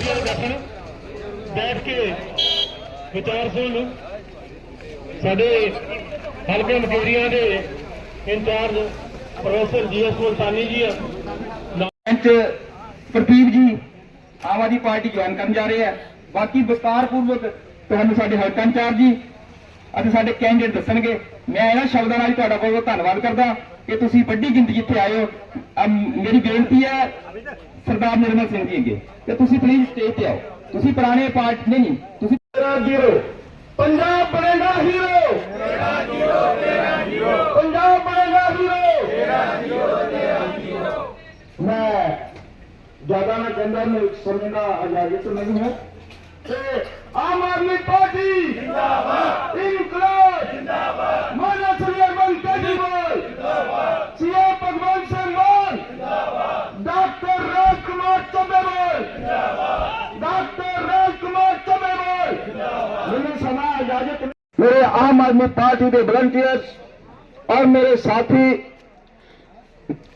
ਅੱਗੇ ਆਏ ਬੈਠਣ ਬੈਠ ਕੇ ਵਿਚਾਰ ਸੁਣਨ ਸਾਡੇ ਹਲਕੇ ਮਕੇਰੀਆਂ ਦੇ ਇੰਚਾਰਜ ਪ੍ਰੋਫੈਸਰ ਜੀਐਸ ਮੁਲਤਾਨੀ ਜੀ ਆ। ਪ੍ਰਦੀਪ ਜੀ, ਆਮ ਆਦਮੀ ਪਾਰਟੀ ਜੁਆਇਨ ਕਰਨ ਜਾ ਰਹੇ ਆ। ਬਾਕੀ ਵਿਸਤਾਰ ਪੂਰਵਕ ਤੁਹਾਨੂੰ ਸਾਡੇ ਹਲਕਾ ਇੰਚਾਰਜ ਜੀ ਅਤੇ ਸਾਡੇ ਕੈਂਡੀਡੇਟ ਦੱਸਣਗੇ। ਮੈਂ ਇਹਨਾਂ ਸ਼ਬਦਾਂ ਨਾਲ ਤੁਹਾਡਾ ਬਹੁਤ ਬਹੁਤ ਧੰਨਵਾਦ ਕਰਦਾ ਕਿ ਤੁਸੀਂ ਵੱਡੀ ਗਿਣਤੀ ਜਿੱਥੇ ਆਏ ਹੋ। ਮੇਰੀ ਬੇਨਤੀ ਹੈ ਸਰਦਾਰ ਨਿਰਮਲ ਸਿੰਘ ਜੀ ਅੱਗੇ। ਕਿ ਤੁਸੀਂ ਪਲੀਜ਼ ਸਟੇਜ ਤੇ ਆਓ। ਤੁਸੀਂ ਪੁਰਾਣੇ ਪਾਰਟੀ ਨਹੀਂ ਤੁਸੀਂ ਤੇਰਾ ਜੀਰੋ। ਪੰਜਾਬ ਬਣੇਗਾ ਹੀਰੋ ਤੇਰਾ ਜੀਰੋ। ਤੇਰਾ ਜੀਰੋ ਪੰਜਾਬ ਬਣੇਗਾ ਹੀਰੋ ਤੇਰਾ ਜੀਰੋ। ਤੇਰਾ ਜੀਰੋ ਮੈਂ ਜ਼ਿਆਦਾ ਨਾ ਕਹਿੰਦਾ ਮੈਂ ਸਮੇਂ ਦਾ ਇਜਾਜ਼ਤ ਨਹੀਂ ਹੈ। ਤੇ ਆਮ ਆਦਮੀ ਪਾਰਟੀ ਜਿੰਦਾਬਾਦ। ਇਨਕਲਾਬ। ਜਿੰਦਾਬਾਦ। ਮਾਨਾ ਸੁਲੇਮਨ ਕੇਜਰੀਵਾਲ आदमी पार्टी के वॉलंटियर्स और मेरे साथी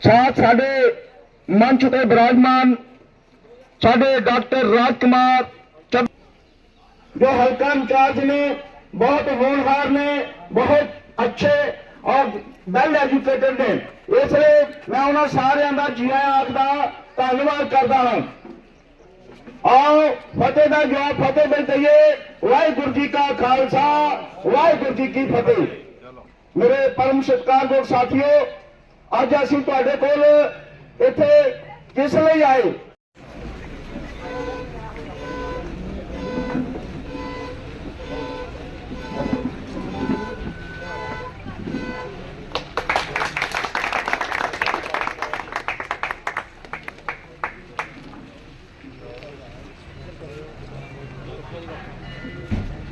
साथ साडे मंच ਤੇ ਵਿਰਾਜਮਾਨ ਸਾਡੇ ਡਾਕਟਰ ਰਾਜ ਕੁਮਾਰ ਚੱਬ- ਜੋ ਹਲਕਾ ਇੰਚਾਰਜ ਨੇ ਬਹੁਤ ਹੋਣਹਾਰ ਨੇ ਬਹੁਤ ਅੱਛੇ ਔਰ ਵੈਲ ਐਜੂਕੇਟਡ ਨੇ ਇਸ ਲਈ ਮੈਂ ਉਹਨਾਂ ਸਾਰਿਆਂ ਦਾ ਜੀ ਆਇਆਂ ਆਖਦਾ ਧੰਨਵਾਦ ਕਰਦਾ ਹਾਂ ਆਓ, ਫਤਿਹ ਦਾ ਜਵਾਬ ਫਤਿਹ ਮਿਲ ਦਈਏ ਵਾਹਿਗੁਰੂ ਜੀ ਕਾ ਖਾਲਸਾ, ਵਾਹਿਗੁਰੂ ਜੀ ਕੀ ਫਤਿਹ। ਮੇਰੇ ਪਰਮ ਸਤਿਕਾਰਯੋਗ ਸਾਥੀਓ, ਅੱਜ ਅਸੀਂ ਤੁਹਾਡੇ ਕੋਲ ਇੱਥੇ ਕਿਸ ਲਈ ਆਏ?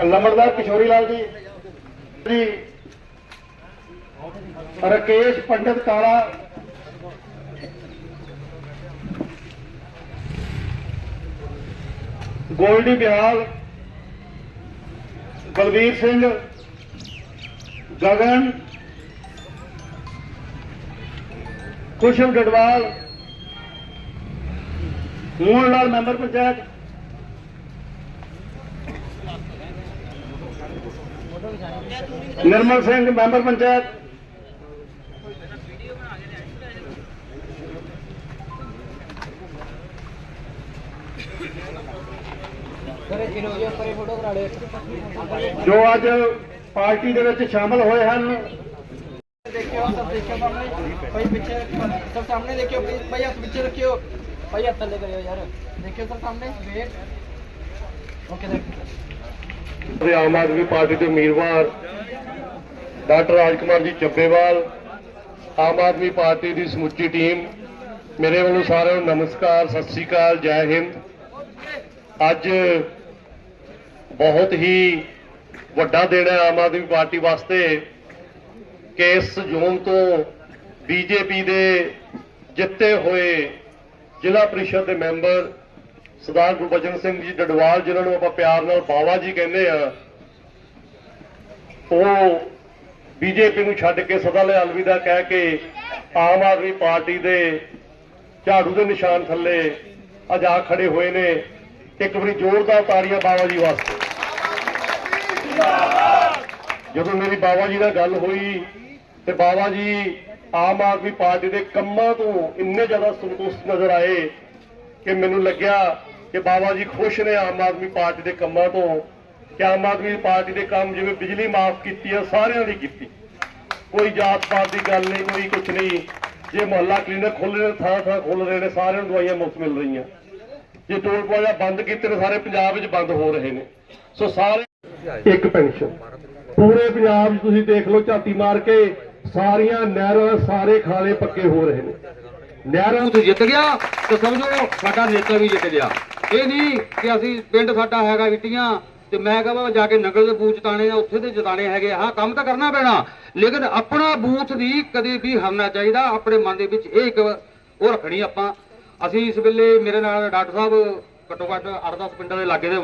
ਲੰਬੜਦਾਰ ਕਿਸ਼ੋਰੀ ਲਾਲ ਜੀ। ਜੀ। ਰਕੇਸ਼ ਪੰਡਤ ਕਾਲਾ। ਗੋਲਡੀ ਬਿਹਾਲ। ਬਲਵੀਰ ਸਿੰਘ। ਗਗਨ। ਕੁਸ਼ਲ ਗੜਵਾਲ ਮੋਹਨ ਲਾਲ ਮੈਂਬਰ ਪੰਚਾਇਤ। ਨਿਰਮਲ ਸਿੰਘ, ਮੈਂਬਰ ਪੰਚਾਇਤ। ਜੋ ਅੱਜ ਪਾਰਟੀ ਦੇ ਵਿੱਚ ਸ਼ਾਮਲ ਹੋਏ ਹਨ। ਦੇਖਿਓ, ਸਭ ਦੇਖਿਓ ਸਾਹਮਣੇ। ਭਾਈ ਪਿੱਛੇ ਸਭ ਸਾਹਮਣੇ ਦੇਖਿਓ ਪਲੀਜ਼ ਭਾਈ ਹੱਥ ਪਿੱਛੇ ਰੱਖਿਓ। ਭਾਈ ਹੱਥ ਥੱਲੇ ਕਰਿਓ ਯਾਰ। ਦੇਖਿਓ ਸਭ ਸਾਹਮਣੇ। ਵੇਟ। ਓਕੇ, ਦੇਖ। ਤੇ ਆਮ ਆਦਮੀ ਪਾਰਟੀ ਦੇ ਉਮੀਦਵਾਰ ਡਾਕਟਰ ਰਾਜਕੁਮਾਰ ਜੀ ਚੱਬੇਵਾਲ, ਆਮ ਆਦਮੀ ਪਾਰਟੀ ਦੀ ਸਮੁੱਚੀ ਟੀਮ, ਮੇਰੇ ਵੱਲੋਂ ਸਾਰਿਆਂ ਨੂੰ ਨਮਸਕਾਰ, ਸਤਿ ਸ੍ਰੀ ਅਕਾਲ, ਜੈ ਹਿੰਦ। ਅੱਜ ਬਹੁਤ ਹੀ ਵੱਡਾ ਦਿਨ ਹੈ ਆਮ ਆਦਮੀ ਪਾਰਟੀ ਵਾਸਤੇ ਕਿ ਇਸ ਜ਼ੋਨ ਤੋਂ ਬੀਜੇਪੀ ਦੇ ਜਿੱਤੇ ਹੋਏ ਜ਼ਿਲ੍ਹਾ ਪ੍ਰੀਸ਼ਦ ਦੇ ਮੈਂਬਰ ਸਰਦਾਰ ਗੁਰਬਚਨ ਸਿੰਘ ਜੀ ਡਡਵਾਲ, ਜਿਨ੍ਹਾਂ ਨੂੰ ਆਪਾਂ ਪਿਆਰ ਨਾਲ ਬਾਵਾ ਜੀ ਕਹਿੰਦੇ ਆ, ਉਹ ਬੀਜੇਪੀ ਨੂੰ ਛੱਡ ਕੇ ਸਦਾ ਲਈ ਅਲਵਿਦਾ ਕਹਿ ਕੇ ਆਮ ਆਦਮੀ ਪਾਰਟੀ ਦੇ ਝਾੜੂ ਦੇ ਨਿਸ਼ਾਨ ਥੱਲੇ ਅੱਜ ਖੜੇ ਹੋਏ ਨੇ। ਇੱਕ ਵਾਰੀ ਜ਼ੋਰਦਾਰ ਤਾੜੀਆਂ ਬਾਵਾ ਜੀ ਵਾਸਤੇ। ਜਦੋਂ ਮੇਰੀ ਬਾਵਾ ਜੀ ਨਾਲ ਗੱਲ ਹੋਈ ਤੇ ਬਾਵਾ ਜੀ ਆਮ ਆਦਮੀ ਪਾਰਟੀ ਦੇ ਕੰਮਾਂ ਤੋਂ ਇੰਨੇ ਜ਼ਿਆਦਾ ਸੰਤੁਸ਼ਟ ਨਜ਼ਰ ਆਏ ਕਿ ਮੈਨੂੰ ਲੱਗਿਆ ਕਿ ਬਾਬਾ ਜੀ ਖੁਸ਼ ਨੇ ਆਮ ਆਦਮੀ ਪਾਰਟੀ ਦੇ ਕੰਮਾਂ ਤੋਂ, ਕਿ ਆਮ ਆਦਮੀ ਪਾਰਟੀ ਦੇ ਕੰਮ ਜਿਵੇਂ ਬਿਜਲੀ ਮਾਫ ਕੀਤੀ ਹੈ ਸਾਰਿਆਂ ਦੀ ਕੀਤੀ। ਕੋਈ ਜਾਤ ਪਾਤ ਦੀ ਗੱਲ ਨਹੀਂ, ਕੋਈ ਕੁਝ ਨਹੀਂ। ਜੇ ਮੁਹੱਲਾ ਕਲੀਨਿਕ ਖੁੱਲ ਰਹੇ ਨੇ, ਥਾਂ ਥਾਂ ਖੁੱਲ ਰਹੇ ਨੇ, ਸਾਰਿਆਂ ਨੂੰ ਦਵਾਈਆਂ ਮੁਫਤ ਮਿਲ ਰਹੀਆਂ। ਜੇ ਟੋਲ ਪਲਾਜ਼ਾ ਬੰਦ ਕੀਤੇ ਨੇ, ਸਾਰੇ ਪੰਜਾਬ ਵਿੱਚ ਬੰਦ ਹੋ ਰਹੇ ਨੇ। ਸੋ ਸਾਰੇ ਇੱਕ ਪੈਨਸ਼ਨ। ਪੂਰੇ ਪੰਜਾਬ 'ਚ ਤੁਸੀਂ ਦੇਖ ਲਓ ਝਾਤੀ ਮਾਰ ਕੇ, ਸਾਰੀਆਂ ਨਹਿਰਾਂ ਸਾਰੇ ਖਾਲੇ ਪੱਕੇ ਹੋ ਰਹੇ ਨੇ। ਨਹਿਰਾਂ ਬੂਥ ਜਿੱਤ ਗਿਆ, ਤੇ ਸਮਝੋ ਸਾਡਾ ਨੇਤਾ ਵੀ ਜਿੱਤ ਗਿਆ। ਇਹ ਨਹੀਂ ਕਿ ਅਸੀਂ ਪਿੰਡ ਸਾਡਾ ਹੈਗਾ ਵਿਟੀਆਂ ਤੇ ਮੈਂ ਕਹਾਂ ਜਾ ਕੇ ਨਗਰ ਦੇ ਬੂਥ ਜਿਤਾਣੇ ਆ ਉੱਥੇ ਤੇ ਜਿਤਾਣੇ ਹੈਗੇ ਆ। ਕੰਮ ਤਾਂ ਕਰਨਾ ਪੈਣਾ। ਲੇਕਿਨ ਆਪਣਾ ਬੂਥ ਦੀ ਕਦੇ ਵੀ ਹਰਨਾ ਚਾਹੀਦਾ, ਆਪਣੇ ਮਨ ਦੇ ਵਿੱਚ ਇਹ ਇੱਕ ਉਹ ਰੱਖਣੀ ਆਪਾਂ। ਅਸੀਂ ਇਸ ਵੇਲੇ ਮੇਰੇ ਨਾਲ ਡਾਕਟਰ ਸਾਹਿਬ ਘੱਟੋ ਘੱਟ 8-10 ਪਿੰਡਾਂ ਦੇ ਲਾਗੇ ਦੇ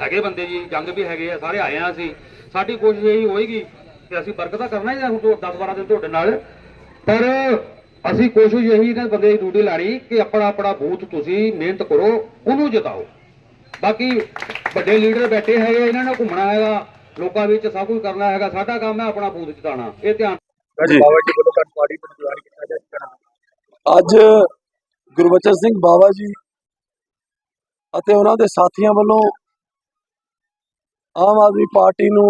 ਹੈਗੇ ਬੰਦੇ ਜੀ, ਜੰਗ ਵੀ ਹੈਗੇ ਆ, ਸਾਰੇ ਆਏ ਆ ਅਸੀਂ। ਸਾਡੀ ਕੋਸ਼ਿਸ਼ ਇਹੀ ਹੋਏਗੀ ਕਿ ਅਸੀਂ ਵਰਕ ਤਾਂ ਕਰਨਾ ਹੀ ਆ ਹੁਣ 10-12 ਦਿਨ ਤੁਹਾਡੇ ਨਾਲ। ਪਰ ਅਸੀਂ ਕੋਸ਼ਿਸ਼ ਇਹੀ ਨਾ ਬੰਦੇ ਦੀ ਡਿਊਟੀ ਲਾਣੀ ਕਿ ਆਪਣਾ ਆਪਣਾ ਬੂਥ ਤੁਸੀਂ ਮਿਹਨਤ ਕਰੋ ਉਹਨੂੰ ਜਿਤਾਓ। ਬਾਕੀ ਵੱਡੇ ਲੀਡਰ ਬੈਠੇ ਹੈਗੇ ਇਹਨਾਂ ਨੇ ਘੁੰਮਣਾ ਹੈਗਾ ਲੋਕਾਂ ਵਿੱਚ ਸਭ ਕੁਝ ਕਰਨਾ ਹੈਗਾ ਸਾਡਾ ਕੰਮ ਹੈ ਆਪਣਾ ਬੂਥ ਜਿਤਾਉਣਾ। ਇਹ ਧਿਆਨ ਅੱਜ ਗੁਰਬਚਨ ਸਿੰਘ ਬਾਵਾ ਜੀ ਅਤੇ ਉਹਨਾਂ ਦੇ ਸਾਥੀਆਂ ਵੱਲੋਂ ਆਮ ਆਦਮੀ ਪਾਰਟੀ ਨੂੰ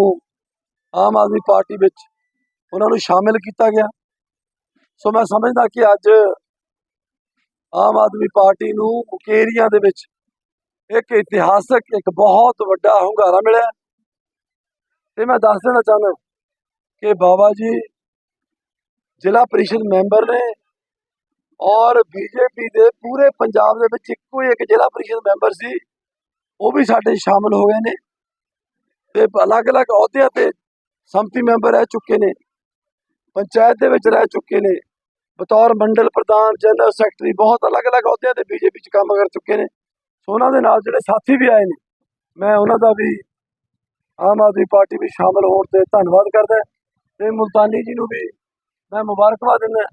ਆਮ ਆਦਮੀ ਪਾਰਟੀ ਵਿੱਚ ਉਹਨਾਂ ਨੂੰ ਸ਼ਾਮਿਲ ਕੀਤਾ ਗਿਆ। ਸੋ ਮੈਂ ਸਮਝਦਾ ਕਿ ਅੱਜ ਆਮ ਆਦਮੀ ਪਾਰਟੀ ਨੂੰ ਮੁਕੇਰੀਆਂ ਦੇ ਵਿੱਚ ਇੱਕ ਇਤਿਹਾਸਕ, ਇੱਕ ਬਹੁਤ ਵੱਡਾ ਹੁੰਗਾਰਾ ਮਿਲਿਆ। ਤੇ ਮੈਂ ਦੱਸ ਦੇਣਾ ਚਾਹੁੰਦਾ ਕਿ ਬਾਬਾ ਜੀ ਜ਼ਿਲ੍ਹਾ ਪ੍ਰੀਸ਼ਦ ਮੈਂਬਰ ਨੇ ਔਰ ਬੀਜੇਪੀ ਦੇ ਪੂਰੇ ਪੰਜਾਬ ਦੇ ਵਿੱਚ ਇੱਕੋ ਹੀ ਇੱਕ ਜ਼ਿਲ੍ਹਾ ਪ੍ਰੀਸ਼ਦ ਮੈਂਬਰ ਸੀ, ਉਹ ਵੀ ਸਾਡੇ 'ਚ ਸ਼ਾਮਲ ਹੋ ਗਏ ਨੇ। ਤੇ ਅਲੱਗ-ਅਲੱਗ ਅਹੁਦਿਆਂ ਤੇ ਸੰਮਤੀ ਮੈਂਬਰ ਰਹਿ ਚੁੱਕੇ ਨੇ, ਪੰਚਾਇਤ ਦੇ ਵਿੱਚ ਰਹਿ ਚੁੱਕੇ ਨੇ। ਬਤੌਰ ਮੰਡਲ ਪ੍ਰਧਾਨ, ਜਨਰਲ ਸੈਕਟਰੀ, ਬਹੁਤ ਅਲੱਗ-ਅਲੱਗ ਅਹੁਦਿਆਂ ਤੇ ਬੀਜੇਪੀ 'ਚ ਕੰਮ ਕਰ ਚੁੱਕੇ ਨੇ। ਸੋ ਉਹਨਾਂ ਦੇ ਨਾਲ ਜਿਹੜੇ ਸਾਥੀ ਵੀ ਆਏ ਨੇ, ਮੈਂ ਉਹਨਾਂ ਦਾ ਵੀ ਆਮ ਆਦਮੀ ਪਾਰਟੀ ਵਿੱਚ ਸ਼ਾਮਲ ਹੋਣ ਤੇ ਧੰਨਵਾਦ ਕਰਦਾ ਤੇ ਮੁਲਤਾਨੀ ਜੀ ਨੂੰ ਵੀ ਮੈਂ ਮੁਬਾਰਕਬਾਦ ਦਿੰਦਾ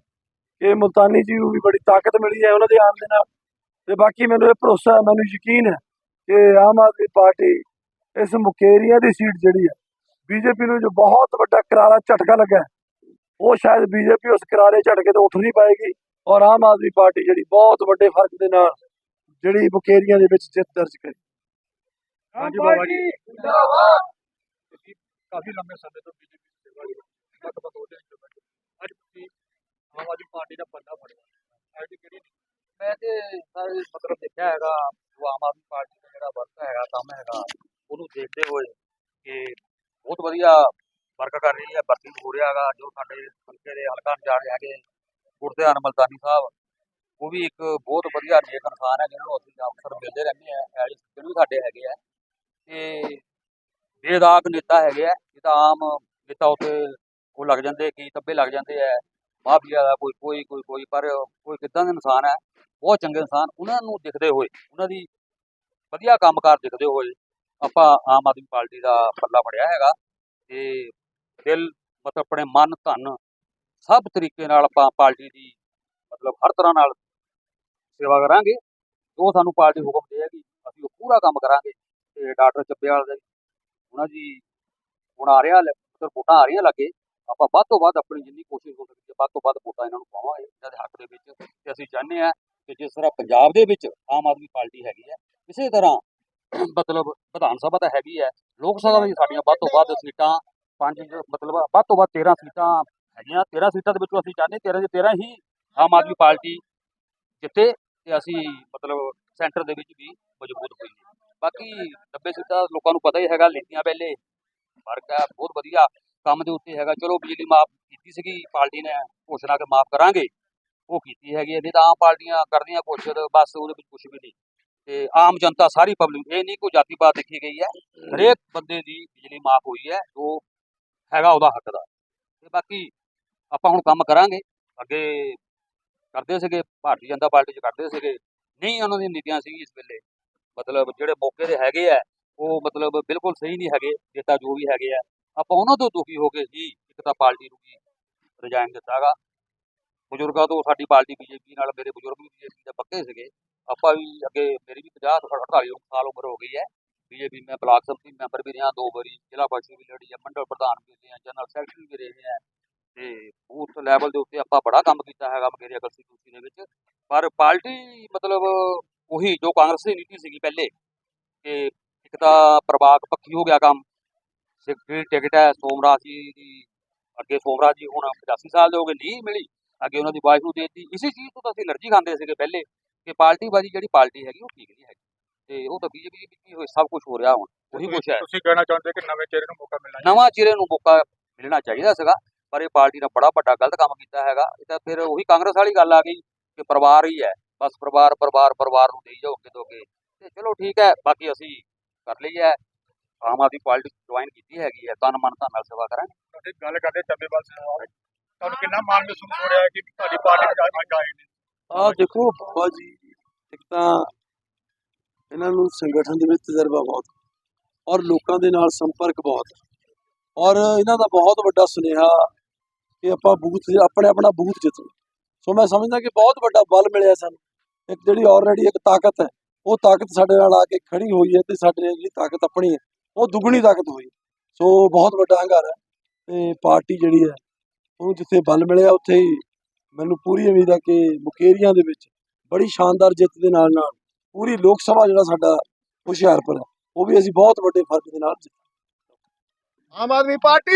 ਕਿ ਮੁਲਤਾਨੀ ਜੀ ਨੂੰ ਵੀ ਬੜੀ ਤਾਕਤ ਮਿਲੀ ਹੈ ਉਹਨਾਂ ਦੇ ਆਉਣ ਦੇ ਨਾਲ। ਤੇ ਬਾਕੀ ਮੈਨੂੰ ਇਹ ਭਰੋਸਾ ਹੈ ਮੈਨੂੰ ਯਕੀਨ ਹੈ ਕਿ ਆਮ ਆਦਮੀ ਪਾਰਟੀ ਇਸ ਮੁਕੇਰੀਆਂ ਦੀ ਸੀਟ ਜਿਹੜੀ ਹੈ, ਬੀਜੇਪੀ ਨੂੰ ਜੋ ਬਹੁਤ ਵੱਡਾ ਕਰਾਰਾ ਝਟਕਾ ਲੱਗਾ ਉਹ ਸ਼ਾਇਦ ਬੀਜੇਪੀ ਉਸ ਕਰਾਰੇ ਝਟਕੇ ਤੋਂ ਉੱਠ ਨਹੀਂ ਪਾਏਗੀ ਔਰ ਆਮ ਆਦਮੀ ਪਾਰਟੀ ਜਿਹੜੀ ਬਹੁਤ ਵੱਡੇ ਫ਼ਰਕ ਦੇ ਨਾਲ ਜਿਹੜੀ ਮੁਕੇਰੀਆਂ ਦੇ ਵਿੱਚ ਜਿੱਤ ਦਰਜ ਕਰੇ। ਹਾਂਜੀ ਬਾਬਾ ਜੀ। ਕਾਫੀ ਲੰਮੇ ਸਮੇਂ ਤੋਂ ਬੀਜੇਪੀ ਦੀ ਸੇਵਾ ਉਹਦੇ ਵਿੱਚ ਬੈਠੇ ਅੱਜ ਤੁਸੀਂ ਆਮ ਆਦਮੀ ਪਾਰਟੀ ਦਾ ਪੱਲਾ ਫੜਿਆ। ਅੱਜ ਕਿਹੜੀ ਮੈਂ ਤੇ ਸਰ ਮਤਲਬ ਦੇਖਿਆ ਹੈਗਾ ਉਹ ਆਮ ਆਦਮੀ ਪਾਰਟੀ ਦਾ ਜਿਹੜਾ ਵਰਕ ਹੈਗਾ ਕੰਮ ਹੈਗਾ ਉਹਨੂੰ ਦੇਖਦੇ ਹੋਏ ਕਿ ਬਹੁਤ ਵਧੀਆ ਵਰਕ ਕਰ ਰਹੀ ਹੈ ਭਰਤੀ ਹੋ ਰਿਹਾ ਹੈਗਾ, ਜੋ ਸਾਡੇ ਹਲਕੇ ਦੇ ਹਲਕਾ ਇੰਚਾਰਜ ਹੈਗੇ ਗੁਰਧਿਆਨ ਮਲਤਾਨੀ ਸਾਹਿਬ, ਉਹ ਵੀ ਇੱਕ ਬਹੁਤ ਵਧੀਆ ਨੇਕ ਇਨਸਾਨ ਹੈ ਜਿਹਨਾਂ ਨੂੰ ਅਸੀਂ ਅਕਸਰ ਮਿਲਦੇ ਰਹਿੰਦੇ ਆ ਐਲੀ ਵੀ ਸਾਡੇ ਹੈਗੇ ਆ। ਤੇ ਬੇਦਾਗ ਨੇਤਾ ਹੈਗੇ ਆ, ਇਹ ਤਾਂ ਆਮ ਨੇਤਾ ਉੱਤੇ ਉਹ ਲੱਗ ਜਾਂਦੇ ਕੀ ਤੱਬੇ ਲੱਗ ਜਾਂਦੇ ਆ, ਮਾਫੀਆ ਦਾ ਕੋਈ ਕੋਈ ਕੋਈ ਕੋਈ, ਪਰ ਕੋਈ ਕਿੱਦਾਂ ਦੇ ਇਨਸਾਨ ਹੈ ਬਹੁਤ ਚੰਗੇ ਇਨਸਾਨ, ਉਹਨਾਂ ਨੂੰ ਦਿਖਦੇ ਹੋਏ, ਉਹਨਾਂ ਦੀ ਵਧੀਆ ਕੰਮਕਾਰ ਦਿਖਦੇ ਹੋਏ ਆਪਾਂ ਆਮ ਆਦਮੀ ਪਾਰਟੀ ਦਾ ਪੱਲਾ ਫੜਿਆ ਹੈਗਾ, ਤੇ ਦਿਲ ਮਤਲਬ ਆਪਣੇ ਮਨ, ਧਨ ਸਭ ਤਰੀਕੇ ਨਾਲ ਆਪਾਂ ਪਾਰਟੀ ਦੀ, ਮਤਲਬ ਹਰ ਤਰ੍ਹਾਂ ਨਾਲ ਸੇਵਾ ਕਰਾਂਗੇ। ਜੋ ਸਾਨੂੰ ਪਾਰਟੀ ਹੁਕਮ ਦੇਗੀ ਅਸੀਂ ਉਹ ਪੂਰਾ ਕੰਮ ਕਰਾਂਗੇ। ਤੇ ਡਾਕਟਰ ਚੱਬੇਵਾਲ ਦੇ ਉਹਨਾਂ ਦੀ ਹੁਣ ਆ ਰਿਹਾ ਮਤਲਬ ਵੋਟਾਂ ਆ ਰਹੀਆਂ ਲੱਗੇ। ਆਪਾਂ ਵੱਧ ਤੋਂ ਵੱਧ ਆਪਣੀ ਜਿੰਨੀ ਕੋਸ਼ਿਸ਼ ਹੋ ਸਕਦੀ ਹੈ, ਵੱਧ ਤੋਂ ਵੱਧ ਵੋਟਾਂ ਇਹਨਾਂ ਨੂੰ ਪਾਵਾਂਗੇ, ਇਹਨਾਂ ਦੇ ਹੱਕ ਦੇ ਵਿੱਚ। ਤੇ ਅਸੀਂ ਚਾਹੁੰਦੇ ਹਾਂ ਕਿ ਜਿਸ ਤਰ੍ਹਾਂ ਪੰਜਾਬ ਦੇ ਵਿੱਚ ਆਮ ਆਦਮੀ ਪਾਰਟੀ ਹੈਗੀ ਹੈ, ਇਸੇ ਤਰ੍ਹਾਂ ਮਤਲਬ ਵਿਧਾਨ ਸਭਾ ਤਾਂ ਹੈਗੀ ਹੈ, ਲੋਕ ਸਭਾ ਵਿੱਚ ਸਾਡੀਆਂ ਵੱਧ ਤੋਂ ਵੱਧ ਸੀਟਾਂ ਪੰਜ ਮਤਲਬ ਵੱਧ ਤੋਂ ਵੱਧ 13 ਸੀਟਾਂ ਹੈਗੀਆਂ। 13 ਸੀਟਾਂ ਦੇ ਵਿੱਚੋਂ ਅਸੀਂ ਚਾਹੁੰਦੇ 13 ਦੇ 13 ਹੀ ਆਮ ਆਦਮੀ ਪਾਰਟੀ ਜਿੱਤੇ ਤੇ ਅਸੀਂ ਮਤਲਬ ਸੈਂਟਰ ਦੇ ਵਿੱਚ ਵੀ ਮਜ਼ਬੂਤ ਹੋਈਏ। ਬਾਕੀ 90 ਸੀਟਾਂ ਲੋਕਾਂ ਨੂੰ ਪਤਾ ਹੀ ਹੈਗਾ ਲੈਂਦੀਆਂ ਪਹਿਲੇ। ਫ਼ਰਕ ਹੈ ਬਹੁਤ ਵਧੀਆ ਕੰਮ ਦੇ ਉੱਤੇ ਹੈਗਾ। ਚਲੋ ਬਿਜਲੀ ਮਾਫ ਕੀਤੀ ਸੀਗੀ, ਪਾਰਟੀ ਨੇ ਘੋਸ਼ਣਾ ਕਿ ਮਾਫ ਕਰਾਂਗੇ। ਉਹ ਕੀਤੀ ਹੈਗੀ ਹੈ ਨਹੀਂ ਤਾਂ ਆਮ ਪਾਰਟੀਆਂ ਕਰਦੀਆਂ ਕੋਸ਼ਿਸ਼ ਬਸ ਉਹਦੇ ਵਿੱਚ ਕੁਝ ਵੀ ਨਹੀਂ। ਤੇ ਆਮ ਜਨਤਾ, ਸਾਰੀ ਪਬਲਿਕ ਇਹ ਨਹੀਂ ਕੋਈ ਜਾਤੀਵਾਦ ਦੇਖੀ ਗਈ ਹੈ। ਹਰੇਕ ਬੰਦੇ ਦੀ ਬਿਜਲੀ ਮਾਫ ਹੋਈ ਹੈ। ਜੋ ਹੈਗਾ ਉਹਦਾ ਹੱਕ ਦਾ। ਤੇ ਬਾਕੀ ਆਪਾਂ ਹੁਣ ਕੰਮ ਕਰਾਂਗੇ। ਅੱਗੇ ਕਰਦੇ ਸੀਗੇ, ਭਾਰਤੀ ਜਨਤਾ ਪਾਰਟੀ 'ਚ ਕਰਦੇ ਸੀਗੇ। ਨਹੀਂ ਉਹਨਾਂ ਦੀਆਂ ਨੀਤੀਆਂ ਸੀ ਇਸ ਵੇਲੇ। ਮਤਲਬ ਜਿਹੜੇ ਮੌਕੇ ਦੇ ਹੈਗੇ ਆ, ਉਹ ਮਤਲਬ ਬਿਲਕੁਲ ਸਹੀ ਨਹੀਂ ਹੈਗੇ। ਨੇਤਾ ਜੋ ਵੀ ਹੈਗੇ ਆ, ਆਪਾਂ ਉਹਨਾਂ ਤੋਂ ਦੁਖੀ ਹੋ ਕੇ ਹੀ ਇੱਕ ਤਾਂ ਪਾਰਟੀ ਨੂੰ ਵੀ ਰਿਜ਼ਾਈਨ ਦਿੱਤਾਗਾ। ਬਜ਼ੁਰਗਾਂ ਤੋਂ ਸਾਡੀ ਪਾਰਟੀ ਬੀਜੇਪੀ ਨਾਲ, ਮੇਰੇ ਬਜ਼ੁਰਗ ਵੀ ਬੀਜੇਪੀ ਦੇ ਪੱਕੇ ਸੀਗੇ। ਆਪਾਂ ਵੀ ਅੱਗੇ, ਮੇਰੀ ਵੀ 50 ਤੋਂ 48 ਸਾਲ ਉਮਰ ਹੋ ਗਈ ਹੈ। ਬੀਜੇਪੀ ਮੈਂ ਬਲਾਕ ਸੰਮਤੀ ਮੈਂਬਰ ਵੀ ਰਿਹਾ, ਦੋ ਵਾਰੀ ਜ਼ਿਲ੍ਹਾ ਪਰਿਸ਼ਦ ਵੀ ਲੜੀ ਹੈ ਮੰਡਲ ਪ੍ਰਧਾਨ ਵੀ ਰਹੇ ਹਾਂ ਜਨਰਲ ਸੈਕਟਰੀ ਵੀ ਰਹੇ ਹਾਂ ਤੇ ਬੂਥ ਲੈਵਲ ਦੇ ਉੱਤੇ ਆਪਾਂ ਬੜਾ ਕੰਮ ਕੀਤਾ ਹੈਗਾ ਮਗੇਰੀਆ ਕੰਸਟੀਟਿਊਂਸੀ ਦੇ ਵਿੱਚ। ਪਰ ਪਾਰਟੀ ਮਤਲਬ ਉਹੀ ਜੋ ਕਾਂਗਰਸ ਦੀ ਨੀਤੀ ਸੀਗੀ ਪਹਿਲੇ ਕਿ ਇੱਕ ਤਾਂ ਪ੍ਰਵਾਕ ਪੱਖੀ ਹੋ ਗਿਆ ਕੰਮ, ਸਿੱਖੀ ਟਿਕਟ ਹੈ, ਸੋਮਰਾਜ ਜੀ ਦੀ, ਅੱਗੇ ਸੋਮਰਾਜ ਜੀ ਹੁਣ 85 ਸਾਲ ਦੇ ਹੋ ਗਏ, ਨਹੀਂ ਮਿਲੀ, ਅੱਗੇ ਉਹਨਾਂ ਦੀ ਵਾਈਫ ਨੂੰ ਦੇਤੀ। ਇਸੇ ਚੀਜ਼ ਤੋਂ ਤਾਂ ਅਸੀਂ ਅਲਰਜੀ ਖਾਂਦੇ ਸੀਗੇ ਪਹਿਲੇ ਕਿ ਪਾਰਟੀ ਬਾਜੀ ਜਿਹੜੀ ਪਾਰਟੀ ਹੈਗੀ ਉਹ ਠੀਕ ਨਹੀਂ ਹੈਗੀ। ਤੇ ਉਹ ਤਾਂ ਬੀਜੇਪੀ ਵਿੱਚ ਹੀ ਹੋਏ ਸਭ ਕੁਝ ਹੋ ਰਿਹਾ ਹੁਣ ਉਹੀ ਕੁਛ ਹੈ। ਤੁਸੀਂ ਕਹਿਣਾ ਚਾਹੁੰਦੇ ਕਿ ਨਵੇਂ ਚਿਹਰੇ ਨੂੰ ਮੌਕਾ ਮਿਲਣਾ ਚਾਹੀਦਾ ਨਵਾਂ ਚਿਹਰੇ ਨੂੰ ਮੌਕਾ ਮਿਲਣਾ ਚਾਹੀਦਾ ਸੀਗਾ ਪਰ ਇਹ ਪਾਰਟੀ ਨੇ ਬੜਾ ਵੱਡਾ ਗਲਤ ਕੰਮ ਕੀਤਾ ਹੈਗਾ ਇਹ ਤਾਂ ਫਿਰ ਉਹੀ ਕਾਂਗਰਸ ਵਾਲੀ ਗੱਲ ਆ ਗਈ ਕਿ ਪਰਿਵਾਰ ਹੀ ਹੈ ਬਸ ਪਰਿਵਾਰ ਪਰਿਵਾਰ ਪਰਿਵਾਰ ਨੂੰ ਦੇਈ ਜਾਓ ਅੱਗੇ ਤੋਂ ਅੱਗੇ। ਤੇ ਚਲੋ ਠੀਕ ਹੈ ਬਾਕੀ ਅਸੀਂ ਕਰ ਲਈ ਹੈ ਆਮ ਆਦਮੀ ਪਾਰਟੀ ਜੁਆਇਨ ਕੀਤੀ ਹੈਗੀ ਹੈ ਤਨ ਮਨ ਧਨ ਨਾਲ ਸੇਵਾ ਕਰਾਂਗੇ। ਤੁਸੀਂ ਗੱਲ ਕਰਦੇ ਚੱਬੇਵਾਲ ਸਾਹਿਬ ਤੁਹਾਨੂੰ ਕਿੰਨਾ ਮਾਣ ਮਹਿਸੂਸ ਹੋ ਰਿਹਾ ਹੈ ਕਿ ਤੁਹਾਡੀ ਪਾਰਟੀ ਵਿੱਚ ਆਏ ਨੇ? ਆ ਦੇਖੋ ਬਾਬਾ ਜੀ ਇੱਕ ਤਾਂ ਇਹਨਾਂ ਨੂੰ ਸੰਗਠਨ ਦੇ ਵਿੱਚ ਤਜਰਬਾ ਬਹੁਤ ਔਰ ਲੋਕਾਂ ਦੇ ਨਾਲ ਸੰਪਰਕ ਬਹੁਤ ਔਰ ਇਹਨਾਂ ਦਾ ਬਹੁਤ ਵੱਡਾ ਸੁਨੇਹਾ ਕਿ ਆਪਾਂ ਬੂਥ ਆਪਣੇ ਆਪਣਾ ਬੂਥ ਜਿੱਤਣਾ। ਸੋ ਮੈਂ ਸਮਝਦਾ ਕਿ ਬਹੁਤ ਵੱਡਾ ਬਲ ਮਿਲਿਆ ਸਾਨੂੰ। ਇੱਕ ਜਿਹੜੀ ਆਲਰੇਡੀ ਇੱਕ ਤਾਕਤ ਹੈ, ਉਹ ਤਾਕਤ ਸਾਡੇ ਨਾਲ ਆ ਕੇ ਖੜੀ ਹੋਈ ਹੈ ਤੇ ਸਾਡੇ ਨਾਲ ਜਿਹੜੀ ਤਾਕਤ ਆਪਣੀ ਹੈ, ਉਹ ਦੁੱਗਣੀ ਤਾਕਤ ਹੋਈ ਸੋ ਬਹੁਤ ਵੱਡਾ ਹੰਗਾਰਾ ਹੈ ਤੇ ਪਾਰਟੀ ਜਿਹੜੀ ਹੈ ਉਹਨੂੰ ਜਿੱਥੇ ਬਲ ਮਿਲਿਆ ਉੱਥੇ ਹੀ ਮੈਨੂੰ ਪੂਰੀ ਉਮੀਦ ਹੈ ਕਿ ਮੁਕੇਰੀਆਂ ਦੇ ਵਿੱਚ ਬੜੀ ਸ਼ਾਨਦਾਰ ਜਿੱਤ ਦੇ ਨਾਲ ਨਾਲ ਪੂਰੀ ਲੋਕ ਸਭਾ ਜਿਹੜਾ ਸਾਡਾ ਹੁਸ਼ਿਆਰਪੁਰ ਹੈ, ਉਹ ਵੀ ਅਸੀਂ ਬਹੁਤ ਵੱਡੇ ਫ਼ਰਕ ਦੇ ਨਾਲ ਜਿੱਤਾਂਗੇ। ਆਮ ਆਦਮੀ ਪਾਰਟੀ